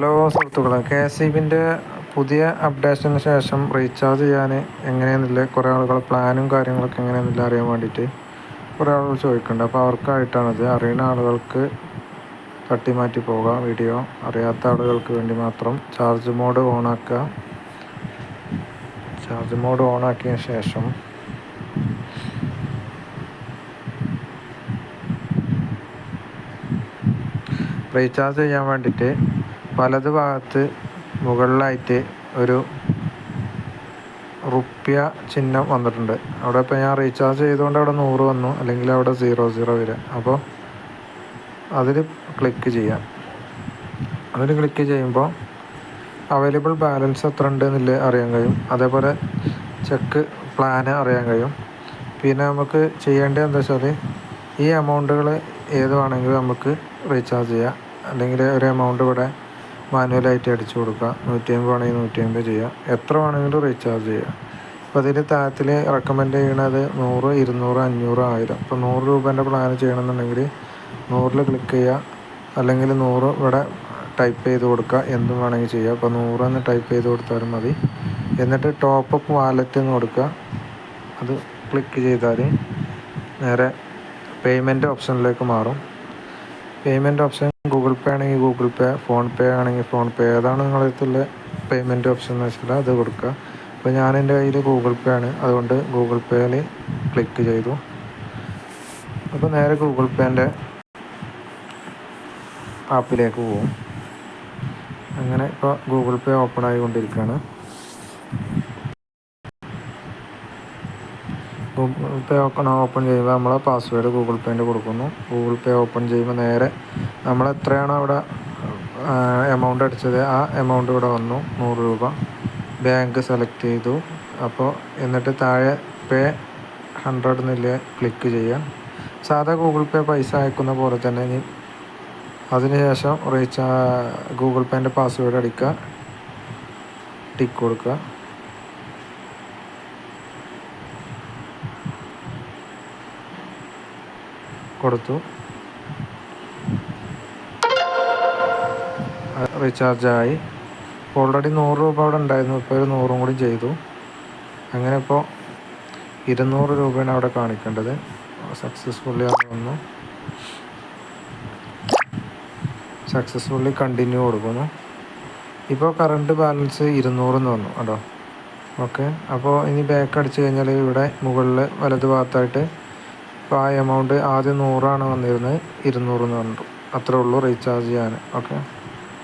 Hello സുഹൃത്തുക്കളെ K S E പുതിയ അപ്ഡേഷന് ശേഷം റീചാർജ് ചെയ്യാൻ എങ്ങനെയെന്നില്ല? കുറേ ആളുകൾ പ്ലാനും കാര്യങ്ങളൊക്കെ എങ്ങനെയാണെന്നില്ല അറിയാൻ വേണ്ടിയിട്ട് കുറേ ആളുകൾ ചോദിക്കുന്നുണ്ട്. അപ്പോൾ അവർക്കായിട്ടാണിത്. അറിയുന്ന ആളുകൾക്ക് തട്ടി മാറ്റി പോകാം വീഡിയോ അറിയാത്ത ആളുകൾക്ക് വേണ്ടി മാത്രം ചാർജ് മോഡ് ഓണാക്കുക. ചാർജ് മോഡ് ഓണാക്കിയ ശേഷം റീചാർജ് ചെയ്യാൻ വേണ്ടിയിട്ട് വലത് ഭാഗത്ത് മുകളിലായിട്ട് ഒരു റുപ്യ ചിഹ്നം വന്നിട്ടുണ്ട്. അവിടെ ഇപ്പോൾ ഞാൻ റീചാർജ് ചെയ്തുകൊണ്ട് അവിടെ നൂറ് വന്നു. അല്ലെങ്കിൽ അവിടെ സീറോ സീറോ വരിക. അപ്പോൾ അതിൽ ക്ലിക്ക് ചെയ്യാം. അതിൽ ക്ലിക്ക് ചെയ്യുമ്പോൾ അവൈലബിൾ ബാലൻസ് എത്ര ഉണ്ട് അറിയാൻ കഴിയും. അതേപോലെ ചെക്ക് പ്ലാൻ അറിയാൻ കഴിയും. പിന്നെ നമുക്ക് ചെയ്യേണ്ടത് എന്താ വെച്ചാൽ ഈ എമൗണ്ടുകൾ ഏത് വേണമെങ്കിലും നമുക്ക് റീചാർജ് ചെയ്യാം. അല്ലെങ്കിൽ ഒരു എമൗണ്ട് ഇവിടെ മാനുവലായിട്ട് അടിച്ചു കൊടുക്കുക. നൂറ്റി അമ്പത് ആണെങ്കിൽ നൂറ്റി അമ്പത് ചെയ്യുക. എത്ര വേണമെങ്കിലും റീചാർജ് ചെയ്യുക. അപ്പോൾ അതിൽ താഴത്തിൽ റെക്കമെൻഡ് ചെയ്യണത് നൂറ് ഇരുന്നൂറ് അഞ്ഞൂറ് ആയിരം. ഇപ്പോൾ നൂറ് രൂപേന്റെ പ്ലാൻ ചെയ്യണമെന്നുണ്ടെങ്കിൽ നൂറിൽ ക്ലിക്ക് ചെയ്യുക. അല്ലെങ്കിൽ നൂറ് ഇവിടെ ടൈപ്പ് ചെയ്ത് കൊടുക്കുക. എന്തും വേണമെങ്കിൽ ചെയ്യുക. അപ്പോൾ നൂറ് എന്ന് ടൈപ്പ് ചെയ്ത് കൊടുത്താലും മതി. എന്നിട്ട് ടോപ്പ് അപ്പ് വാലറ്റ് എന്ന് കൊടുക്കുക. അത് ക്ലിക്ക് ചെയ്താൽ നേരെ പേയ്മെന്റ് ഓപ്ഷനിലേക്ക് മാറും. പേയ്മെന്റ് ഓപ്ഷൻ ഗൂഗിൾ പേ ആണെങ്കിൽ ഗൂഗിൾ പേ ഫോൺ പേ ആണെങ്കിൽ ഫോൺ പേ ഏതാണ് നിങ്ങളുടെ അടുത്തുള്ള പേയ്മെന്റ് ഓപ്ഷൻ എന്ന് വെച്ചാൽ അത് കൊടുക്കുക. അപ്പോൾ ഞാൻ എന്റെ കയ്യിൽ ഗൂഗിൾ പേ ആണ്. അതുകൊണ്ട് ഗൂഗിൾ പേയിൽ ക്ലിക്ക് ചെയ്തു. അപ്പോൾ നേരെ ഗൂഗിൾ പേന്റെ ആപ്പിലേക്ക് പോകും അങ്ങനെ ഇപ്പോൾ ഗൂഗിൾ പേ ഓപ്പൺ ആയിക്കൊണ്ടിരിക്കുകയാണ്. ഗൂഗിൾ പേ ഓപ്പൺ ചെയ്യുമ്പോൾ നമ്മളെ പാസ്വേഡ് ഗൂഗിൾ പേന്റെ കൊടുക്കുന്നു. ഗൂഗിൾ പേ ഓപ്പൺ ചെയ്യുമ്പോൾ നേരെ നമ്മൾ എത്രയാണോ അവിടെ എമൗണ്ട് അടിച്ചത് ആ എമൗണ്ട് ഇവിടെ വന്നു നൂറ് രൂപ. ബാങ്ക് സെലക്ട് ചെയ്തു. അപ്പോൾ എന്നിട്ട് താഴെ പേ ഹൺഡ്രഡ് എന്നില്ല ക്ലിക്ക് ചെയ്യാം സാധാ ഗൂഗിൾ പേ പൈസ അയക്കുന്ന പോലെ തന്നെ ഇനി അതിനുശേഷം റീചാ ഗൂഗിൾ പേന്റെ പാസ്വേഡ് അടിക്കുക ടിക്ക് കൊടുക്കുക. കൊടുത്തു. റീചാർജായി. ഓൾറെഡി നൂറ് രൂപ അവിടെ ഉണ്ടായിരുന്നു. ഇപ്പോൾ ഒരു നൂറും കൂടി ചെയ്തു. അങ്ങനെ ഇപ്പോൾ ഇരുന്നൂറ് രൂപയാണ് അവിടെ കാണിക്കേണ്ടത്. സക്സസ്ഫുള്ളി വന്നു. സക്സസ്ഫുള്ളി കണ്ടിന്യൂ കൊടുക്കുന്നു. ഇപ്പോൾ കറണ്ട് ബാലൻസ് ഇരുന്നൂറെന്ന് വന്നു. കേട്ടോ. ഓക്കെ അപ്പോൾ ഇനി ബാക്ക് അടിച്ച് കഴിഞ്ഞാൽ ഇവിടെ മുകളിൽ വലത് ഇപ്പോൾ ആ എമൗണ്ട് ആദ്യം നൂറാണ് വന്നിരുന്നത്. ഇരുന്നൂറ് എന്ന് കണ്ടു അത്രേ ഉള്ളൂ റീചാർജ് ചെയ്യാൻ. ഓക്കെ